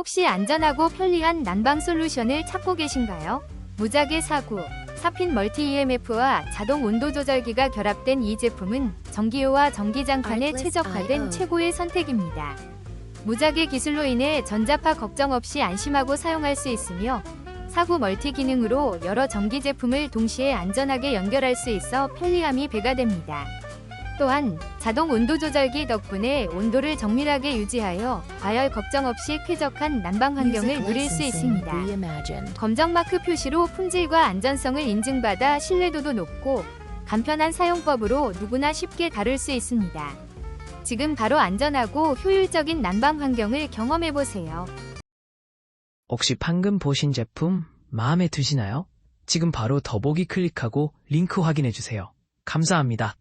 혹시 안전하고 편리한 난방 솔루션을 찾고 계신가요? 무작위 사구, 사핀 멀티 EMF와 자동 온도 조절기가 결합된 이 제품은 전기요와 전기장판에 최적화된. 최고의 선택입니다. 무작위 기술로 인해 전자파 걱정 없이 안심하고 사용할 수 있으며 사구 멀티 기능으로 여러 전기 제품을 동시에 안전하게 연결할 수 있어 편리함이 배가 됩니다. 또한 자동 온도 조절기 덕분에 온도를 정밀하게 유지하여 과열 걱정 없이 쾌적한 난방 환경을 누릴 수 있습니다. 검정 마크 표시로 품질과 안전성을 인증받아 신뢰도도 높고 간편한 사용법으로 누구나 쉽게 다룰 수 있습니다. 지금 바로 안전하고 효율적인 난방 환경을 경험해 보세요. 혹시 방금 보신 제품 마음에 드시나요? 지금 바로 더보기 클릭하고 링크 확인해 주세요. 감사합니다.